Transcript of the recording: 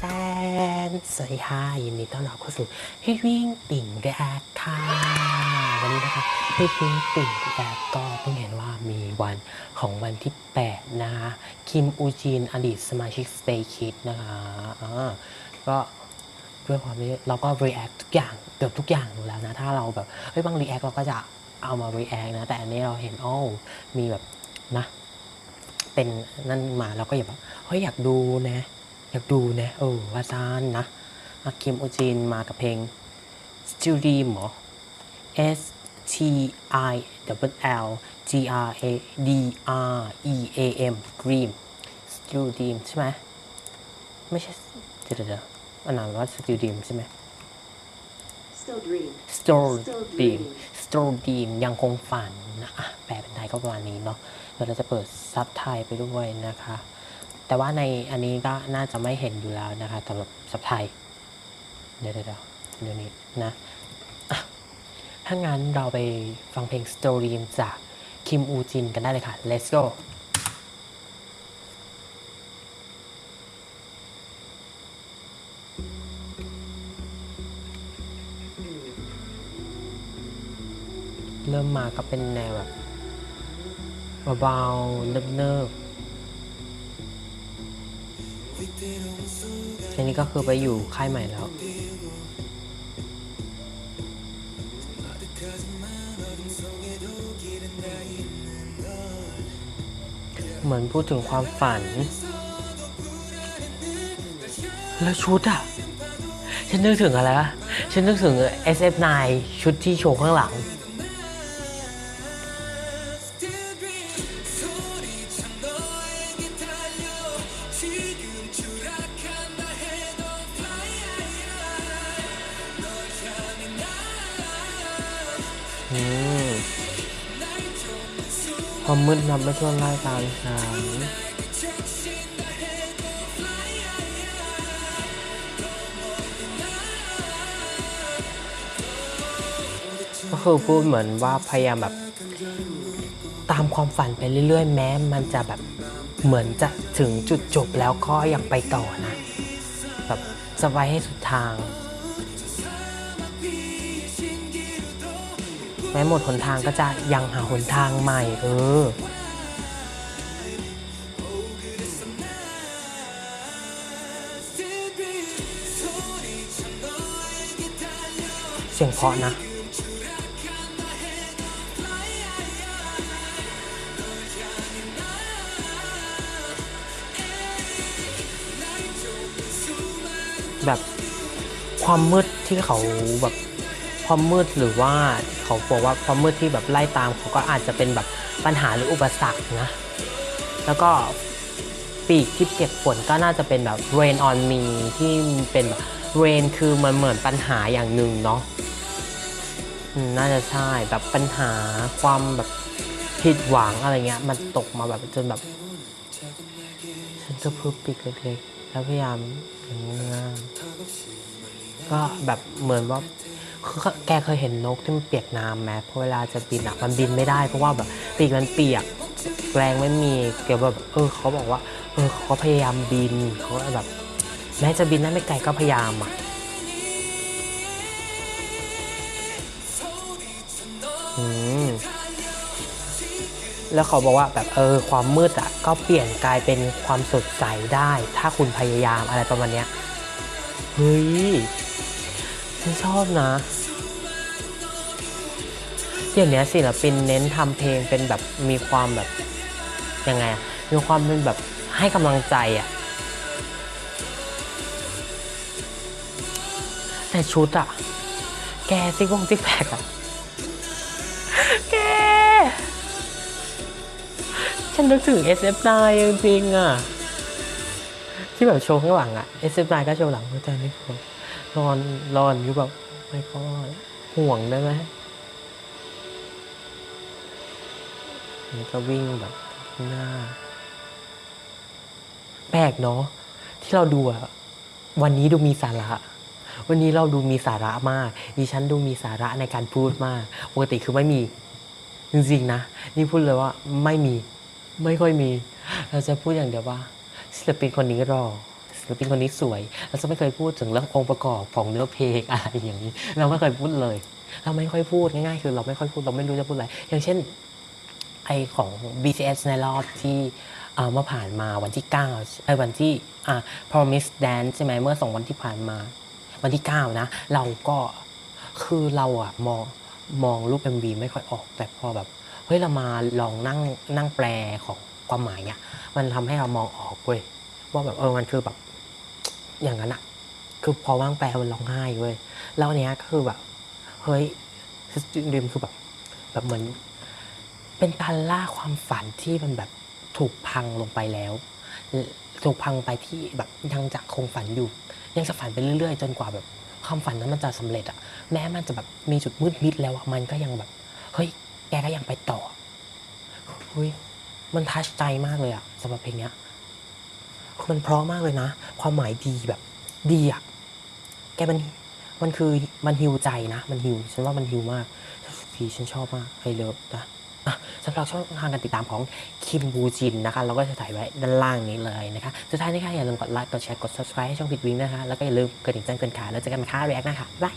แตนสวัสดีค่ะยินดีต้อนรับเข้าสู่พี่วิ่งติ่งแรกค่ะวันนี้นะคะพี่วิ่งติ่งแรกก็เพิ่งเห็นว่ามีวันของวันที่ 8 นะคะคิมอูจินอดีตสมาชิก Stay Kids นะคะก็ด้วยความที่เราก็ react ทุกอย่างเกือบทุกอย่างอยู่แล้วนะ ถ้าเราแบบเฮ้ยบาง react เราก็จะเอามา react นะ แต่อันนี้เราเห็นอ้มีแบบนะ เป็นนั่นมาเราก็อยากแบบเฮ้ยอยากดูนะ อยากดูนะเออวาซานนะอาคิมโอจินมากับเพลง Still Dream เหรอ S T I W L G R A D R E A M Dream Still Dream ใช่ไหมไม่ใช่เดี๋ยวเดี๋ยวเดี๋ยวอันนั้นว่า Still Dream ใช่ไหม Still dream. Still Still ตรดีมยังคงฝันนะแปลเป็นไทยก็ประมาณนี้เนาะเดี๋ยวเราจะเปิดซับไทยไปด้วยนะคะ แต่ว่าในอันนี้ก็น่าจะไม่เห็นอยู่แล้วนะคะสำหรับซับไทย เดี๋ยวเดี๋ยวเดี๋ยวนี้นะะถ้างั้นเราไปฟังเพลงจูดีมจากคิมอูจินกันได้เลยค่ะ let's go เริ่มมาก็เป็นแนวแบบเบาๆเนิบๆอันนี้ก็คือไปอยู่ค่ายใหม่แล้ว เหมือนพูดถึงความฝัน แล้วชุดอะฉันนึกถึงอะไรวะฉันนึกถึง SF9 ชุดที่โชว์ข้างหลัง ความมืดนำไม่ช่วงไล่ตามฉันก็คือพูดเหมือนว่าพยายามแบบ ตามความฝันไปเรื่อย ๆ แม้ มันจะแบบเหมือนจะถึงจุดจบแล้วก็ยังไปต่อนะ แบบสไว้ให้สุดทาง ม้หมดหนทางก็จะยังหาหนทางใหม่ เออเสียงเพาะนะแบบความมืดที่เขาแบบ ความมืดหรือว่าเขาบอกว่าความมืดที่แบบไล่ตามเขาก็อาจจะเป็นแบบปัญหาหรืออุปสรรคนะ แล้วก็ปีกที่เปียกฝนก็น่าจะเป็นแบบ rain on me ที่เป็นแบบ rain คือมันเหมือนปัญหาอย่างหนึ่งเนาะน่าจะใช่แบบปัญหาความแบบผิดหวังอะไรเงี้ย มันตกมาแบบจนแบบฉันจะพูดปีกเล็กๆแล้วพยายามอย่างงามก็แบบเหมือนว่า แกเคยเห็นนกที่มันเปียกน้ำไหมเพราะเวลาจะบินอะมันบินไม่ได้เพราะว่าแบบปีกมันเปียกแรงไม่มีเกี่ยวแบบเออเขาบอกว่า เออเขาพยายามบินเขาก็แบบแม้จะบินได้ไม่ไกลก็พยายามอะอืมแล้วเขาบอกว่าแบบเออความมืดอะก็เปลี่ยนกลายเป็นความสดใสได้ ถ้าคุณพยายามอะไรประมาณเนี้ยเฮ้ย ฉันชอบนะ เดี๋ยวนี้ศิลปินเน้นทำเพลงเป็นแบบมีความแบบยังไงอะมีความเป็นแบบให้กำลังใจอะแต่ชุดอะแกซิกวงซิกแพคอะแก ฉันนึกถึง SF9 จริงๆอะที่แบบโชว์ข้างหลังอะ SF9 ก็โชว์หลังแต่นี่คือ นอนรอนอยู่แบบไม่ก็ห่วงได้ไหมมันก็วิ่งแบบหน้า แปลกเนาะที่เราดูอะวันนี้ดูมีสาระ วันนี้เราดูมีสาระมากดิฉันดูมีสาระในการพูดมากปกติคือไม่มีจริงๆนะ นี่พูดเลยว่าไม่มี ไม่ค่อยมี เราจะพูดอย่างเดียวว่าศิลปินคนนี้รอ ศิลปินคนนี้สวยเราจะไม่เคยพูดถึงเรื่ององค์ประกอบของเนื้อเพลงอะไรอย่างนี้ เราไม่เคยพูดเลย เราไม่ค่อยพูดง่ายๆ คือเราไม่ค่อยพูดเราไม่รู้จะพูดอะไร อย่างเช่นไอของ BTS ในรอบที่เมื่อผ่านมาวันที่9ไอวันที่อ่า Promise Dance ใช่ไหมเมื่อสองวันที่ผ่านมา วันที่ 9 นะ เราก็คือเราอะมองมองรูป MV ไม่ค่อยออก แต่พอแบบเฮ้ยเรามาลองนั่งนั่งแปลของความหมายอะมันทำให้เรามองออกเว้ยว่าแบบเออมันคือแบบ อย่างนั้นอะคือพอว่างแปลมันร้องไห้เว้ยแล้วเนี้ยก็คือแบบเฮ้ยดิมคือแบบแบบเหมือน เป็นการล่าความฝันที่มันแบบถูกพังลงไปแล้ว ถูกพังไปที่แบบยังจะคงฝันอยู่ ยังจะฝันไปเรื่อยๆ จนกว่าแบบความฝันนั้นมันจะสำเร็จอะแม้มันจะแบบมีจุดมืดมิดแล้วอะมันก็ยังแบบเฮ้ยแกก็ยังไปต่อเฮ้ยมันทัชใจมากเลยอะสำหรับเพลงเนี้ย มันเพราะมากเลยนะ ความหมายดีแบบดีอะแกมันมันคือมันฮิวใจนะ มันฮิวฉันว่ามันฮิวมากพีฉันชอบมากไอเลิฟนะสำหรับช่องทางการติดตามของคิมบูจินนะคะ เราก็จะถ่ายไว้ด้านล่างนี้เลยนะคะ สุดท้ายนี้ค่ะอย่าลืมกดไลค์กดแชร์กด subscribe ให้ช่องผิดวิงนะคะ แล้วก็อย่าลืมกระดิ่งแจ้งเตือนข่าวแล้วเจอกันใหม่ค่ะแรกนะคะบ๊ายบาย